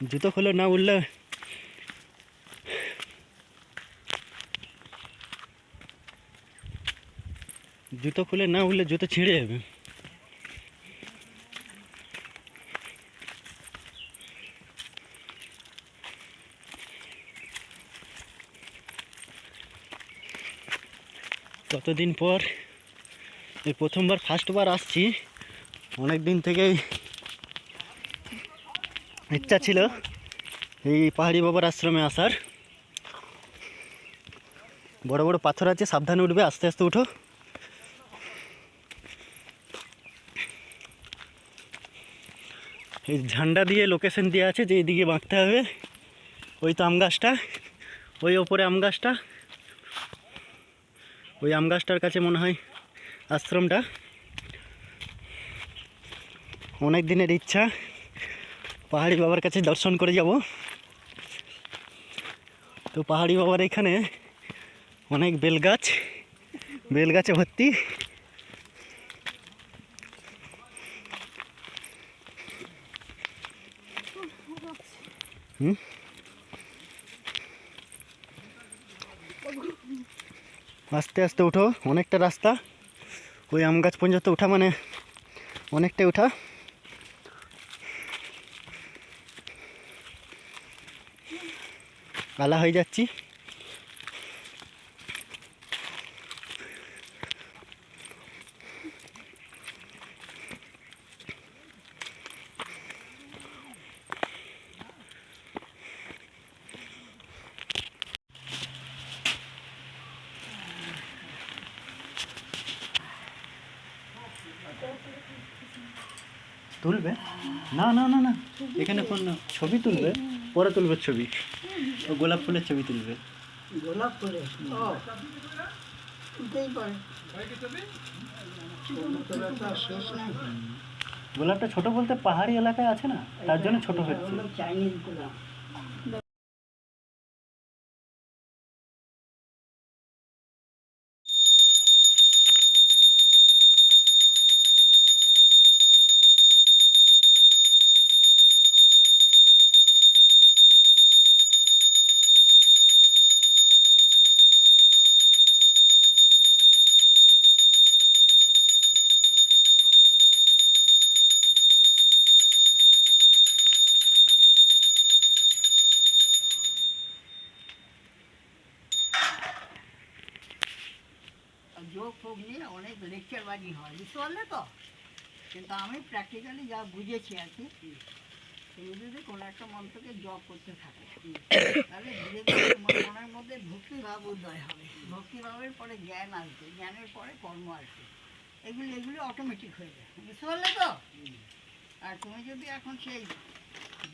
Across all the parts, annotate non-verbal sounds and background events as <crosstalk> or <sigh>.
জুতো খুলে না উঠলে জুতো খুলে না উঠলে জুতো ছিঁড়ে যাবে। কতদিন পর, এই প্রথমবার ফার্স্টবার আসছি। অনেক দিন থেকেই ইচ্ছা ছিল এই পাহাড়ি বাবার আশ্রমে আসার। বড় বড় পাথর আছে, সাবধানে উঠবে, আস্তে আস্তে উঠো। এই ঝান্ডা দিয়ে লোকেশন দেওয়া আছে যে এইদিকে বাঁকতে হবে। ওই তো আম গাছটা, ওই ওপরে আম গাছটা। ওই আম গাছটার কাছে মনে হয় আশ্রমটা। অনেক দিনের ইচ্ছা। পাহাড়ি বাবার কাছে দর্শন করে যাব। তো পাহাড়ি বাবার এখানে অনেক বেলগাছ বেলগাছে ভর্তি। আস্তে আস্তে উঠো, অনেকটা রাস্তা। ওই আম গাছ পর্যন্ত ওঠা মানে অনেকটাই ওঠা কালা হয়ে যাচ্ছি। তুলবে? না না না না। এখানে কোন ছবি তুলবে? পরে তুলবে ছবি? ও গোলাপ ফুলের ছবি তুলবে। গোলাপ নাই গোলাপটা ছোট বলতে পাহাড়ি এলাকায় আছে না? তার জন্য ছোট হচ্ছে। চাইনিজ গোলাপ। যোগ ফোগ নিয়ে অনেক লেকচার বাজি হয়, বুঝতে পারলে তো? কিন্তু আমি প্র্যাকটিক্যালি যা বুঝেছি আর কি, তুমি যদি কোনো একটা মন্ত্রকে জব করতে থাকে, তাহলে ধীরে ধীরে মনের মধ্যে ভক্তিভাব উদয় হবে। ভক্তিভাবের পরে জ্ঞান আসবে, জ্ঞানের পরে কর্ম আসবে। এগুলি এগুলি অটোমেটিক হয়ে যায়, বুঝতে পারলে তো? আর তুমি যদি এখন সেই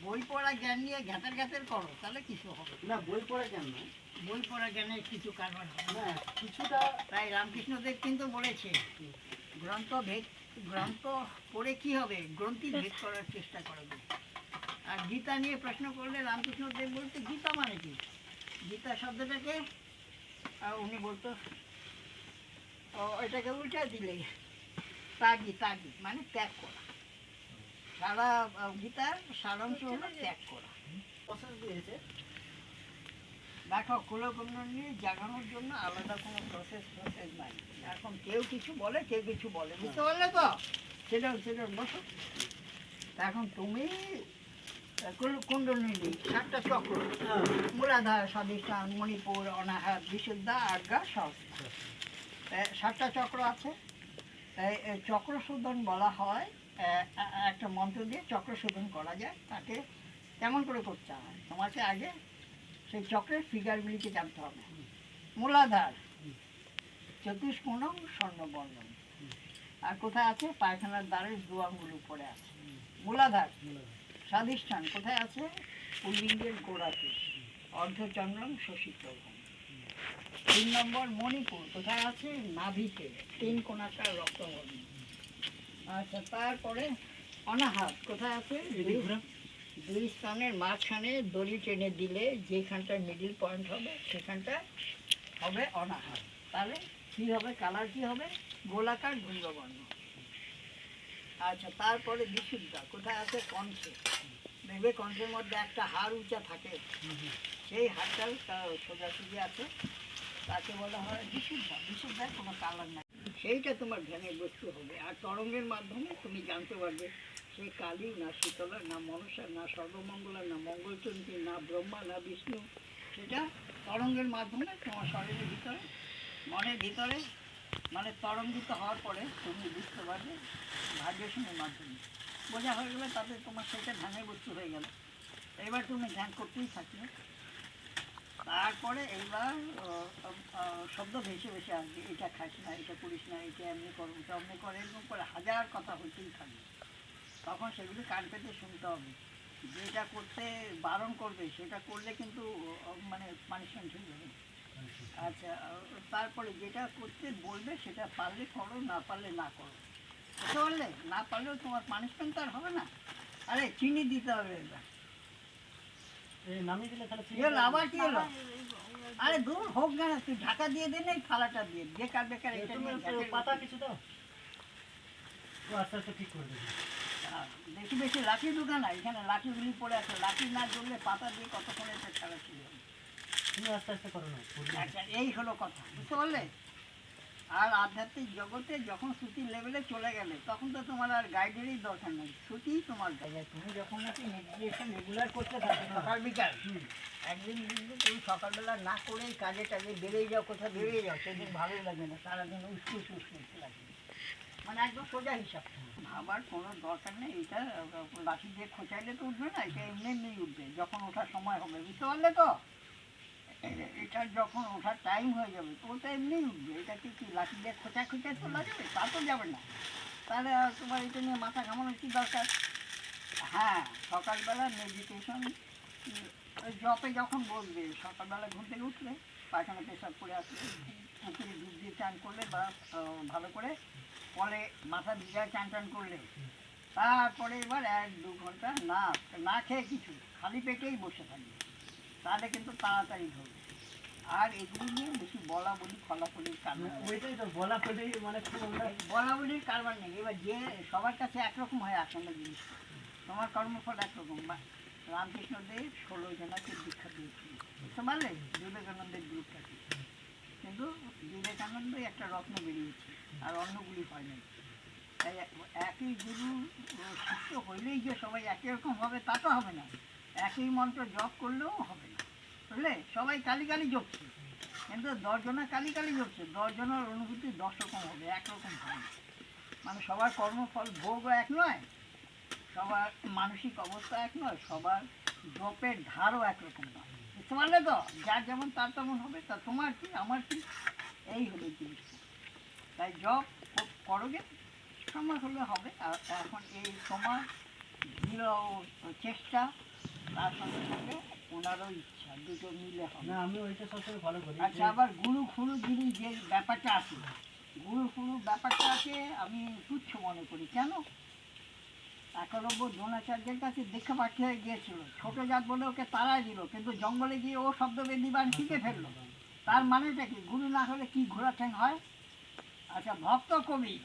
বই পড়া জ্ঞান নিয়ে ঘ্যাতের ঘ্যাতের করো, তাহলে কিছু হবে না। বই পড়ে কেন না বই পড়া জ্ঞানের কিছু কারণ হ্যাঁ কিছুটা তাই রামকৃষ্ণদেব কিন্তু বলেছে গ্রন্থ ভেদ গ্রন্থ পড়ে কি হবে? গ্রন্থি ভেদ করার চেষ্টা করবে আর গীতা নিয়ে প্রশ্ন করলে রামকৃষ্ণদেব বলতে গীতা মানে কি? গীতা শব্দটাকে উনি বলতো এটাকে উল্টা দিলে। তাগি তাগি মানে ত্যাগ করা। সারা গীতার সারাংশ হলো ত্যাগ করা। প্রসেস দিয়েছে। দেখো কুলকুণ্ডলী জাগানোর জন্য আলাদা কোনো প্রসেস প্রসেস নাই। এখন কেউ কিছু বলে কেউ কিছু বলে বুঝতে পারলে তো? সেটা সেটা বসো। এখন তুমি কুণ্ডলী সাতটা চক্র মূলাধার স্বাধিষ্ঠান মণিপুর অনাহার বিশুদ্ধা আজ্ঞা তা সাতটা চক্র আছে। তাই এ বলা হয়। একটা মন্ত্র দিয়ে চক্র শোধন করা যায়। তাকে কেমন করে করতে হয়? তোমাকে আগে সেই চক্রের ফিগারগুলিকে জানতে হবে। মূলাধার চতুষ্কোণ স্বর্ণবর্ণ আর কোথায় আছে? পায়খানার দ্বারের দু আঙ্গুল উপরে আছে। মূলাধার, স্বাধিষ্ঠান কোথায় আছে? পুল্লিঙ্গের গোড়াতে। অর্ধচন্দ্রম শোষিত তিন নম্বর, মণিপুর কোথায় আছে? নাভিতে। তিন কোণাকার রক্তবর্ণ। আচ্ছা তারপরে অনাহাত কোথায় আছে? দুই- স্থানের মাঝখানে দড়ি টেনে দিলে যেখানটা মিডিল পয়েন্ট হবে, সেখানটা হবে অনাহার। তাহলে কি হবে? কালার কি হবে? গোলাকার ধূম্রবর্ণ আচ্ছা তারপরে বিশুদ্ধা। কোথায় আছে? কণ্ঠে। দেখবে কণ্ঠের মধ্যে একটা হাড় উঁচা থাকে। সেই হাড়টাও সোজাসুজি আছে। তাকে বলা হয় বিশুদ্ধ। বিশুদ্ধ কোনো কালার নাই। সেইটা তোমার ধ্যানের বস্তু হবে। আর তরঙ্গের মাধ্যমে তুমি জানতে পারবে সে কালী, না শীতলা না মনসা না সর্বমঙ্গলা না মঙ্গলচন্দ্রী, না ব্রহ্মা, না বিষ্ণু, সেটা তরঙ্গের মাধ্যমে তোমার শরীরের ভিতরে, মনের ভিতরে মানে তরঙ্গিত হওয়ার পরে তুমি বুঝতে পারবে ভাইব্রেশনের মাধ্যমে। বোঝা হয়ে গেলে তাতে তোমার সেটা ধ্যানের বস্তু হয়ে গেল। এবার তুমি ধ্যান করতেই থাকবে। তারপরে এইবার শব্দ ভেসে ভেসে আসবে, এটা খাস না, এটা করিস না, এটা এমনি কর, ওটা এমনি করে, এরকম করে হাজার কথা হইতেই থাকবে। তখন সেগুলি কান পেতে শুনতে হবে। যেটা করতে বারণ করবে সেটা করলে কিন্তু মানে পানিশমেন্ট হয়ে যাবে। আচ্ছা তারপরে যেটা করতে বলবে সেটা পারলে করো না পারলে না করো। বুঝতে পারলে? না পারলেও তোমার পানিশমেন্ট তো আর হবে না। আরে চিনি দিতে হবে এবার। এই নামিয়ে দিলে তাহলে কি হলো আবার কি হলো? আরে দূর হোক না তুই ঢাকা দিয়ে দে না থালাটা দিয়ে বেকার বেকার এটা পাতা কিছু দাও? ও আস্তে আস্তে ঠিক করে দেবে। বেশি বেশি লাঠি ঢুকা না এখানে লাঠিগুলি পড়ে আছে। লাঠি না জ্বললে পাতা দিয়ে কতক্ষণ এটা ছাড়া ছিল? তুমি আস্তে আস্তে করো না আচ্ছা এই হলো কথা বুঝতে পারলে? আর আধ্যাত্মিক জগতে যখন শ্রুতির লেভেলে চলে গেলে তখন তো তোমার আর গাইডেরই দরকার নেই। শ্রুতিই তোমার জায়গায় তুমি যখন নাকি মেডিটেশন রেগুলার করতে থাকো সকাল বিকাল। একদিন কিন্তু তুমি সকালবেলা না করেই কাজে টাজে বেরিয়ে যাও কোথাও বেরিয়ে যাও সেদিন ভালো লাগে না সারাদিন উস্কুস উস্কুস লাগবে মানে একদম সোজা হিসাব। ভাবার কোনো দরকার নেই, এটা লাঠি দিয়ে খোঁচাইলে তো উঠবে না, এটা এমনি এমনি উঠবে, যখন ওঠার সময় হবে, বুঝতে পারলে তো? এটা যখন ওঠার টাইম হয়ে যাবে, তো ওটা এমনিই উঠবে, এটাকে কি লাঠি দিয়ে খোঁচা খোঁচাই তো লাগবে? তা তো যাবে না। তাহলে তোমার এটা নিয়ে মাথা ঘামানোর কি দরকার? হ্যাঁ সকালবেলা মেডিটেশন জপে যখন বসবে, সকালবেলা ঘুম থেকে উঠলে পায়খানা পেশাব করে আসলে পুকুরে ডুব দিয়ে চান করলে বা ভালো করে কলে মাথা ভিজায় চান টান করলে তারপরে এবার এক দু ঘণ্টা না না খেয়ে কিছু খালি পেটেই বসে থাকবে। তাহলে কিন্তু তাড়াতাড়ি ধরবে। আর এগুলি নিয়ে বেশি বলা বলি ফলাফলির কারণ ওইটাই তো বলা হলে মানে বলা বলির কারবার নেই। এবার যে সবার কাছে একরকম হয়ে আসে না জিনিস। তোমার কর্মফল একরকম। বা রামকৃষ্ণদেব ষোলো জনাকে দীক্ষা দিয়েছিল বুঝতে পারলে? বিবেকানন্দের গ্রুপটাকে। কিন্তু বিবেকানন্দই একটা রত্ন বেরিয়েছে। আর অন্যগুলি হয় নাই। তাই একই গুরু শিষ্য হইলেই যে সবাই একই রকম হবে, তা তো হবে না। একই মন্ত্র জপ করলেও হবে না। বুঝলে? সবাই কালি কালি জপছে। কিন্তু দশজনা কালি কালি জপছে। দশজনের অনুভূতি দশ রকম হবে একরকম হবে। মানে সবার কর্মফল ভোগও এক নয়, সবার মানসিক অবস্থা এক নয়, সবার জপের ধারও একরকম নয়। বুঝতে পারলে তো? যার যেমন তার তেমন হবে, তা তোমার কি, আমার কি? এই হলো জিনিসটা। তাই জব করোগে। সময় হলে হবে। আর এখন এই সময় দৃঢ় চেষ্টা তার সঙ্গে সঙ্গে ওনারও ইচ্ছা দুটো মিলে হবে। না আমি ওইটা সবসময় ফলো করি। আচ্ছা আবার গুরু ফুরু গিরি যে ব্যাপারটা আছে গুরু ফুরু ব্যাপারটা আছে আমি তুচ্ছ মনে করি। কেন? একলব্য দ্রোণাচার্যের কাছে দীক্ষা পাঠিয়ে গিয়েছিল। ছোট জাত বলে ওকে তাড়াই দিল কিন্তু জঙ্গলে গিয়ে ও শব্দবেদিবান শিখে ফেলল। তার মানেটা কি? গুরু না হলে কি ঘোড়া ঠ্যাং হয়? আচ্ছা ভক্ত কবি।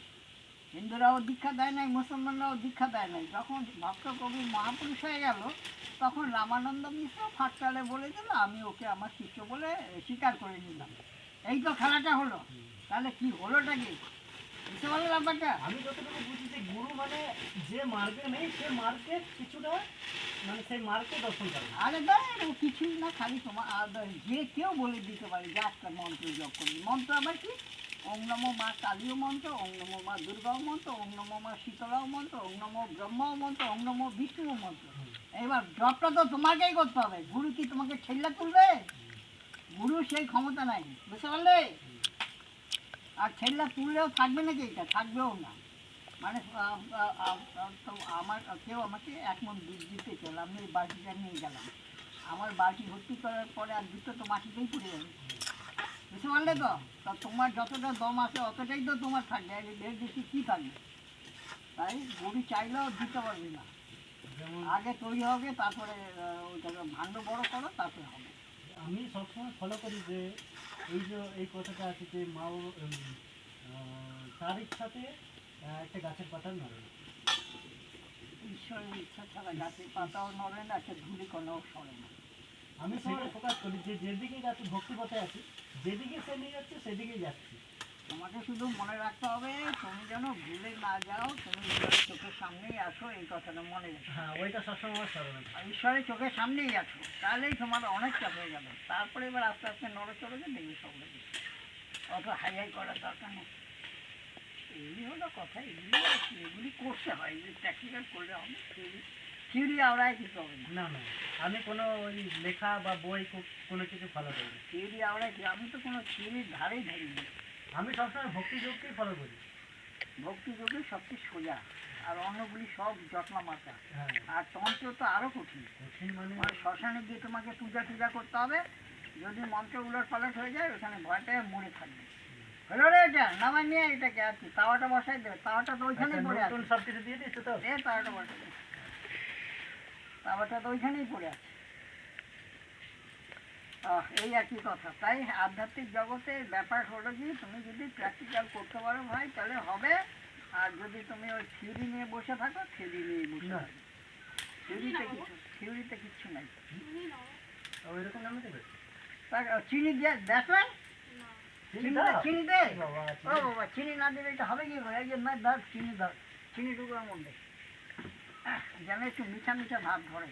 হিন্দুরাও দীক্ষা দেয় নাই মুসলমানরাও দীক্ষা দেয় নাই। যখন ভক্ত কবি মহাপুরুষ হয়ে গেল তখন রামানন্দ মিশ্র ফাটকালে বলে দিল আমি ওকে আমার শিষ্য বলে স্বীকার করে নিলাম। এই তো খেলাটা হলো। তাহলে কি হলোটা কি? বুঝতে পারলে ব্যাপারটা আমি যতটুকু বুঝি যে গুরু মানে যে মার্গে নেই সে মার্কে কিছুটা মানে সেই মার্কে দর্শন করে। আরে ও কিছুই না খালি তোমার আর যে কেউ বলে দিতে পারে যে একটা মন্ত্র জপ করবি। মন্ত্র আবার কি? ওম নমো মা কালীয় মন্ত্র, ওম নমো মা দুর্গাও মন্ত্র, ওম নমো মা শীতলাও মন্ত্র, ওম নমো ব্রহ্মাও মন্ত্র, ওম নমো বিষ্ণুও মন্ত্র। এবার জপটা তো তোমাকেই করতে হবে। গুরু কি তোমাকে ছেল্লা তুলবে? গুরু সেই ক্ষমতা নাই, বুঝতে পারলে? আর ছেল্লা তুললেও থাকবে নাকি এটা? থাকবেও না। মানে আমার, কেউ আমাকে এক মন দুধ দিতে চাইল, আমি ওই বালতিটা নিয়ে গেলাম। আমার বালতি ভর্তি করার পরে আর দুধটা তো মাটিতেই পড়ে যাবে। বুঝতে পারলে তো? তা তোমার যতটা দম আছে অতটাই তো তোমার থাকবে। এর বেশি কী থাকবে? তাই গরু চাইলেও দিতে পারবে না। আগে তৈরি হবে তারপরে ওইটাকে ভাণ্ড বড় করো তারপরে হবে। আমি সবসময় ফলো করি যে এই যে এই কথাটা আছে যে মা তার ইচ্ছাতে একটা গাছের পাতা নড়ে না। ঈশ্বরের ইচ্ছা ছাড়া গাছের পাতাও নড়ে না একটা ধুলি কোনাও সরে না। আমি সেটা ফোকাস করি যে যেদিকে যাচ্ছি ভক্তি পথে আছি যেদিকে সে নিয়ে যাচ্ছে সেদিকেই যাচ্ছি। তোমাকে শুধু মনে রাখতে হবে তুমি যেন ভুলে না যাও তুমি ঈশ্বরের চোখের সামনেই আসো এই কথাটা মনে হ্যাঁ ওইটা সবসময় স্মরণ ঈশ্বরের চোখের সামনেই আছো তাহলেই তোমার অনেকটা হয়ে যাবে। তারপরে এবার আস্তে আস্তে নড়ে চড়ে দেখবে সব অত হাই হাই করার দরকার নেই। এই হলো কথা এগুলি এগুলি করতে হয় এগুলি প্র্যাকটিক্যাল করলে হবে। থিওরি আওড়ায় কিছু হবে না। না না আমি কোনো ওই লেখা বা বই কোনো কিছু ফলো করি না। থিওরি আওড়ায় আমি তো কোনো থিওরির ধারেই ধরিনি আমি সবসময় ভক্তি যোগকেই ফলো করি। ভক্তি যোগে সবচেয়ে সোজা। আর অন্যগুলি সব যত্ন মাতা হ্যাঁ। আর তন্ত্র তো আরও কঠিন। কঠিন মানে? মানে শ্মশানে গিয়ে তোমাকে পূজা টুজা করতে হবে। যদি মন্ত্র উলট পালট হয়ে যায় ওখানে ভয়টায় মরে থাকবে। হলো রে এটা? নামাই নিয়ে এটাকে আর কি? তাওয়াটা বসাই দেবে। তাওয়াটা তো ওইখানেই পড়ে আছে। সব কিছু দিয়ে দিচ্ছে তো? এ তাওয়াটা বসাই দেবে। তাওয়াটা তো ওইখানেই পড়ে আছে। এই একই কথা। তাই আধ্যাত্মিক জগতের ব্যাপার হলো কি তুমি যদি প্র্যাকটিক্যাল করতে পারো ভাই তাহলে হবে। আর যদি তুমি ওই থিওরি নিয়ে বসে থাকো থিওরি নিয়ে বসে থাকো। থিওরিতে কিছু থিওরিতে কিচ্ছু নাই। চিনি দিয়ে দেখলে? চিনি দে- ও চিনি। বাবা চিনি না দিলে এটা হবে কি ভাই এই যে চিনি ধর। চিনি টুকরোর মধ্যে। যেন একটু মিঠা মিঠা ভাব ধরে।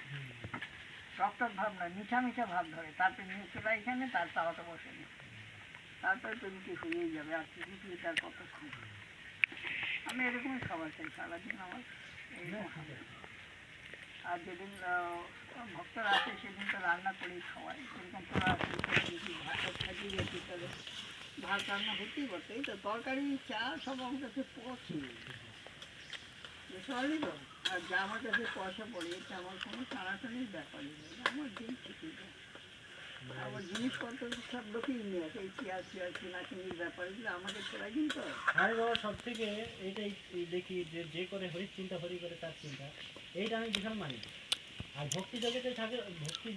টক টক ভাব নয়, মিঠা মিঠা ভাব ধরে। তারপরে নিয়ে চলে এখানে, তার তাওয়াটা বসে দিই তারপরে তো রুটি হয়েই যাবে, আর কিছু কি তার কত আমি এরকমই খাবার চাই সারাদিন আমার এইরকম খাবার। আর যেদিন ভক্তরা আসে, সেদিন তো রান্না করেই খাওয়াই। এরকম তোরা আসে ভাত থাকিয়ে গেছি তাহলে ভাত রান্না হতেই পারতো। তো তরকারি, চা, সব আমার কাছে পড়ছে তো আর যা আমার কাছে পয়সা আমার কোনো টানাটানির ব্যাপারই নেই। আমার দিন ঠিকই যায়। আমার জিনিসপত্র সব লোকেই নিয়ে আসে এই চেয়ার চেয়ার কেনা কিনির ব্যাপারগুলো আমাকে তোরা কিনতে হয় আমি বাবা সব থেকে এইটাই দেখি যে যে করে চিন্তা হরি করে তার চিন্তা। এইটা আমি বিশাল মানি। আর ভক্তি জগতে থাকে ভক্তি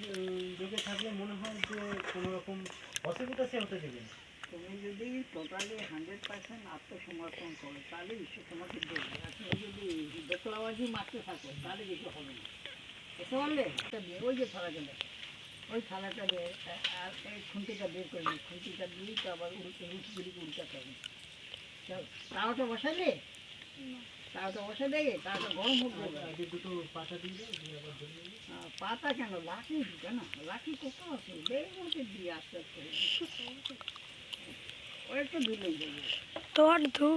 যোগে থাকলে মনে হয় যে কোনো রকম অসুবিধা সে হতে দেবে না। তুমি যদি টোটালি হান্ড্রেড পার্সেন্ট আত্মসমর্পণ করো তাহলে ঈশ্বর তোমাকে দেবে। আর তুমি যদি দোকলাবাজি মারতে থাকো তাহলে কিছু হবে না। বুঝতে পারলে? একটা দিয়ে ওই যে থালা দেয় ওই থালাটা দিয়ে আর এই খুন্তিটা বের করে নিই। খুন্তিটা দিয়েই তো আবার উল্টে রুটিগুলি উল্টাতে হবে। চল, তাওয়াটা বসালে? তাওয়াটা বসে দেবে তাওয়াটা গরম আগে দুটো পাতা দিয়ে দেয় দিয়ে আবার ধরে নিয়ে পাতা কেন? লাঠি কেন? লাঠি কোথাও আছে? বের মধ্যে দিয়ে আস্তে আস্তে। <laughs> একটু দিলেই ধু